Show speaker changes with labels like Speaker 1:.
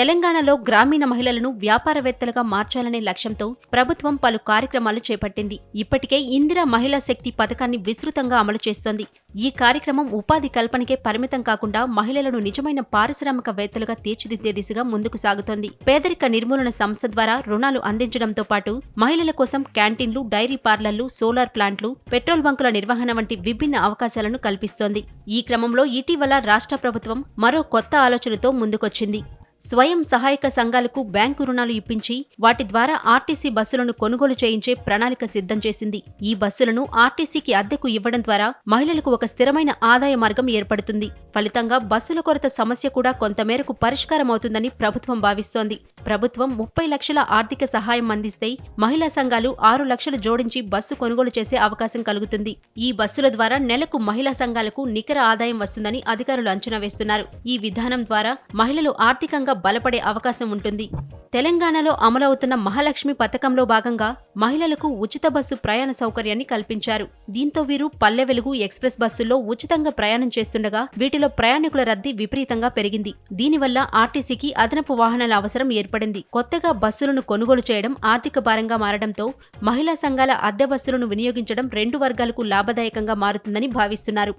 Speaker 1: తెలంగాణలో గ్రామీణ మహిళలను వ్యాపారవేత్తలుగా మార్చాలనే లక్ష్యంతో ప్రభుత్వం పలు కార్యక్రమాలు చేపట్టింది. ఇప్పటికే ఇందిరా మహిళా శక్తి పథకాన్ని విస్తృతంగా అమలు చేస్తోంది. ఈ కార్యక్రమం ఉపాధి కల్పనకే పరిమితం కాకుండా మహిళలను నిజమైన పారిశ్రామికవేత్తలుగా తీర్చిదిద్దే దిశగా ముందుకు సాగుతోంది. పేదరిక నిర్మూలన సంస్థ ద్వారా రుణాలు అందించడంతో పాటు మహిళల కోసం క్యాంటీన్లు డైరీ పార్లర్లు సోలార్ ప్లాంట్లు పెట్రోల్ బంకుల నిర్వహణ వంటి విభిన్న అవకాశాలను కల్పిస్తోంది. ఈ క్రమంలో ఇటీవల రాష్ట్ర ప్రభుత్వం మరో కొత్త ఆలోచనతో ముందుకొచ్చింది. స్వయం సహాయక సంఘాలకు బ్యాంకు రుణాలు ఇప్పించి వాటి ద్వారా ఆర్టీసీ బస్సులను కొనుగోలు చేయించే ప్రణాళిక సిద్ధం చేసింది. ఈ బస్సులను ఆర్టీసీకి అద్దెకు ఇవ్వడం ద్వారా మహిళలకు ఒక స్థిరమైన ఆదాయ మార్గం ఏర్పడుతుంది. ఫలితంగా బస్సుల కొరత సమస్య కూడా కొంతమేరకు పరిష్కారం అవుతుందని ప్రభుత్వం భావిస్తోంది. ప్రభుత్వం ముప్పై లక్షల ఆర్థిక సహాయం అందిస్తే మహిళా సంఘాలు ఆరు లక్షలు జోడించి బస్సు కొనుగోలు చేసే అవకాశం కలుగుతుంది. ఈ బస్సుల ద్వారా నెలకు మహిళా సంఘాలకు నికర ఆదాయం వస్తుందని అధికారులు అంచనా వేస్తున్నారు. ఈ విధానం ద్వారా మహిళలు ఆర్థికంగా ఆర్థికంగా బలపడే అవకాశం ఉంటుంది. తెలంగాణలో అమలవుతున్న మహాలక్ష్మి పథకంలో భాగంగా మహిళలకు ఉచిత బస్సు ప్రయాణ సౌకర్యాన్ని కల్పించారు. దీంతో వీరు పల్లె వెలుగు ఎక్స్ప్రెస్ బస్సుల్లో ఉచితంగా ప్రయాణం చేస్తుండగా వీటిలో ప్రయాణికుల రద్దీ విపరీతంగా పెరిగింది. దీనివల్ల ఆర్టీసీకి అదనపు వాహనాల అవసరం ఏర్పడింది. కొత్తగా బస్సులను కొనుగోలు చేయడం ఆర్థిక భారంగా మారడంతో మహిళా సంఘాల అద్దె బస్సులను వినియోగించడం రెండు వర్గాలకు లాభదాయకంగా మారుతుందని భావిస్తున్నారు.